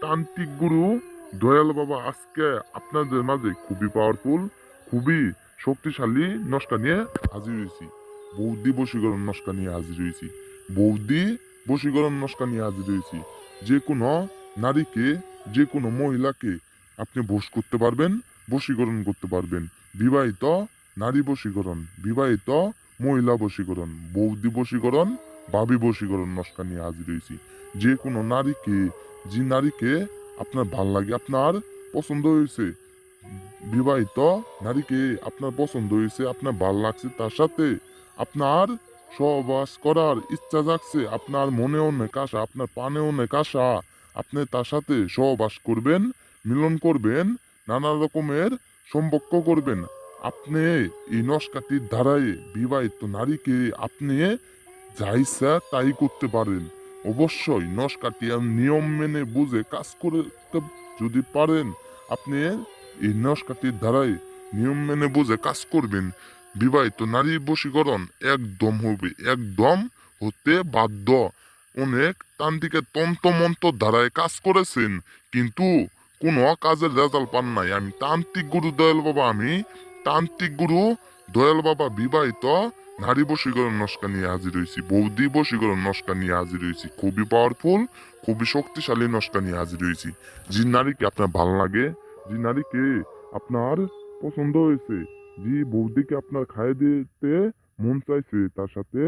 তান্ত্রিক গুরু, দয়াল বাবা আজকে আপনাদের মাঝে খুবই পাওয়ারফুল খুবই শক্তিশালী নস্কা নিয়ে হাজির হয়েছি। বৌদ্ধি বশীকরণ নস্কা নিয়ে হাজির হয়েছি। বৌদ্ধি বশীকরণ নস্কা নিয়ে হাজির হয়েছি। যে কোনো নারীকে, যে কোনো মহিলাকে আপনি বশ করতে পারবেন, বশীকরণ করতে পারবেন। বিবাহিত নারী বশীকরণ, বিবাহিত মহিলা বশীকরণ, বৌদ্ধি বশীকরণ, ভাবি বশীকরণ নস্কা নিয়ে হাজির হয়েছি। যে কোনো নারীকে যে নারীকে আপনার ভালো লাগে, আপনার পছন্দ হয়েছে, বিবাহিত নারীকে আপনার পছন্দ হয়েছে, আপনার ভালো লাগছে, তার সাথে আপনার সহবাস করার ইচ্ছা জাগছে, আপনার মনে অনেক আশা, আপনার পানে অনেক আশা, আপনি তার সাথে সহবাস করবেন, মিলন করবেন, নানা রকমের সম্পর্ক করবেন। আপনি এই নস্কাটির ধারায় বিবাহিত নারীকে আপনি যা ইচ্ছা তাই করতে পারেন। অবশ্যই নস্কাটি নিয়ম মেনে বুঝে কাজ করতে যদি পারেন, আপনি এই নস্কাটির ধারায় নিয়ম মেনে বুঝে কাজ করবেন। বিবাহিত নারী বশীকরণ একদম হবে, একদম হতে বাধ্য। অনেক তান্ত্রিকের তন্ত্রমন্ত্র ধারায় কাজ করেছেন, কিন্তু কোনো কাজের রেজাল্ট পান নাই। আমি তান্ত্রিক গুরু দয়াল বাবা, আমি তান্ত্রিক গুরু দয়াল বাবা বিবাহিত নারী বশীকরণ নস্কা নিয়ে হাজির হয়েছি, বৌদ্ধি বশীকরণ নস্কা নিয়ে হাজির হয়েছি, খুবই পাওয়ারফুল খুবই শক্তিশালী নস্কা নিয়ে হাজির হয়েছি। যে নারীকে আপনার ভালো লাগে? যে নারীকে আপনার পছন্দ হয়েছে? যে বৌদিকে আপনার খাইয়ে দিতে মন চাইছে, তার সাথে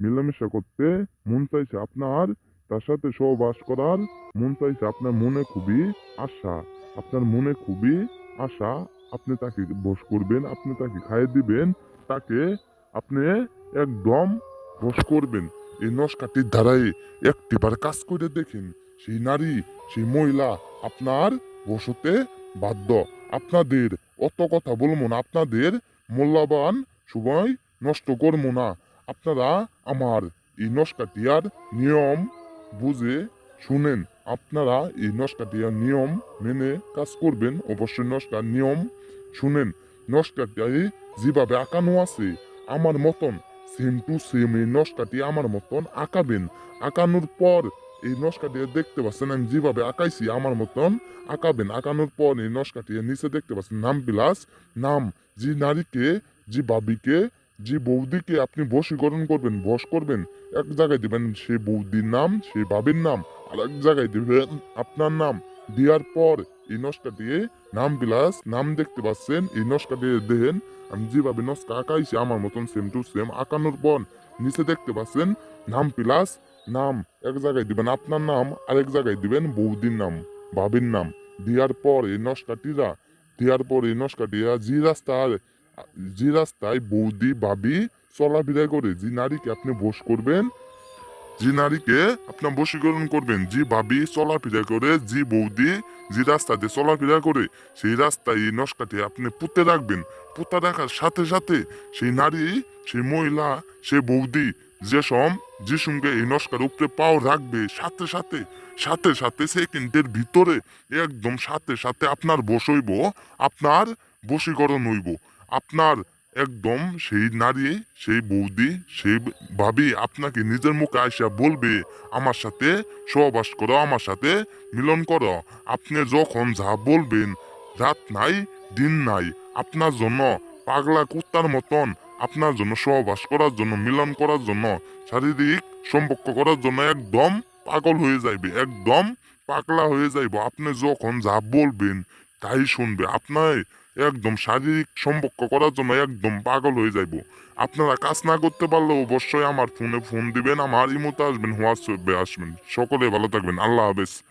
মেলামেশা করতে মন চাইছে, আপনার, তার সাথে সহবাস করার মন চাইছে, আপনার মনে খুবই আশা, আপনার মনে খুবই আশা, আপনি তাকে বস করবেন, আপনি তাকে খাইয়ে দিবেন, তাকে আপনি একদম বস করবেন। এই নস্কাটির ধারায় একটিবার কাজ করে দেখেন। সেই নারী, সেই মহিলা আপনার বসতে বাধ্য। আপনাদের অত কথা বলব না। আপনাদের মূল্যবান সময় নষ্ট করব না। আপনারা আমার এই নস্কাটিয়ার নিয়ম বুঝে শুনেন। আপনারা এই নস্কাটিয়ার নিয়ম মেনে কাজ করবেন। অবশ্যই নস্কার নিয়ম শুনেন। নস্কাটিয়ায় যেভাবে আঁকানো আছে আমার মতন। সেম টু সেম, এই নস্কাটি আমার মতন আঁকাবেন। আঁকানোর পর এই নস্কাটি দেখতে পাচ্ছেন, আমি যেভাবে আঁকাইছি আমার মতন আঁকাবেন। আঁকানোর পর এই নস্কাটি নিচে দেখতে পাচ্ছেন, নাম বিলাস, নাম যে নারীকে, যে বাবিকে, যে বৌদিকে আপনি বশীকরণ করবেন, বশ করবেন, এক জায়গায় দিবেন সেই বৌদির নাম সেই বাবির নাম আর এক জায়গায় দিবেন আপনার নাম। দেওয়ার পর এই নস্কা দিয়ে নাম বিলাস, নাম দেখতে পাচ্ছেন, এই নস্কা দিয়ে দেখেন, আমি যেভাবে নস্কা আঁকাইছি, আমার মতন সেম টু সেম আঁকানোর পর নিচে দেখতে পাচ্ছেন, নাম প্লাস নাম এক জায়গায় দিবেন আপনার নাম, আরেক জায়গায় দিবেন বৌদির নাম বাবির নাম। দেওয়ার পর এই নস্কাটিরা, দেওয়ার পর এই নস্কাটিরা যে রাস্তার, যে রাস্তায় বৌদি বাবি চলাফেরা করে, যে নারীকে আপনি বস করবেন যে নারীকে আপনার বশীকরণ করবেন। যে ভাবি চলাফেরা করে যে বৌদি যে রাস্তা দিয়ে চলাফেরা করে, সেই রাস্তায় এই নস্কাটি আপনি পুঁতে রাখবেন। পুঁতে রাখার সাথে সাথে সেই নারী, সেই মহিলা, সেই বৌদি যে সম যে সঙ্গে এই নস্কার উপরে পাও রাখবে, সাথে সাথে সাথে সাথে সেকেন্ডের ভিতরে একদম সাথে সাথে আপনার বসইব, আপনার বশীকরণ হইব। আপনার একদম সেই নারী, সেই বৌদি, সেই ভাবি আপনাকে নিজের মুখে আইসা বলবে, আমার সাথে সহবাস করো, আমার সাথে মিলন করো। আপনি যখন যা বলবেন, রাত নাই, দিন নাই, আপনার জন্য পাগলা কুত্তার মতন, আপনার জন্য সহবাস করার জন্য, মিলন করার জন্য, শারীরিক সম্পর্ক করার জন্য একদম পাগল হয়ে যাইবে, একদম পাগলা হয়ে যাইব। আপনি যখন যা বলবেন, তাই শুনবে। আপনার একদম শারীরিক সম্পর্ক করার জন্য একদম পাগল হয়ে যাইব। আপনারা কাজ না করতে পারলে অবশ্যই আমার ফোনে ফোন দিবেন, আমার ইমোতে আসবেন, হোয়াটসঅ্যাপে আসবেন। সকলে ভালো থাকবেন। আল্লাহ হাফেজ।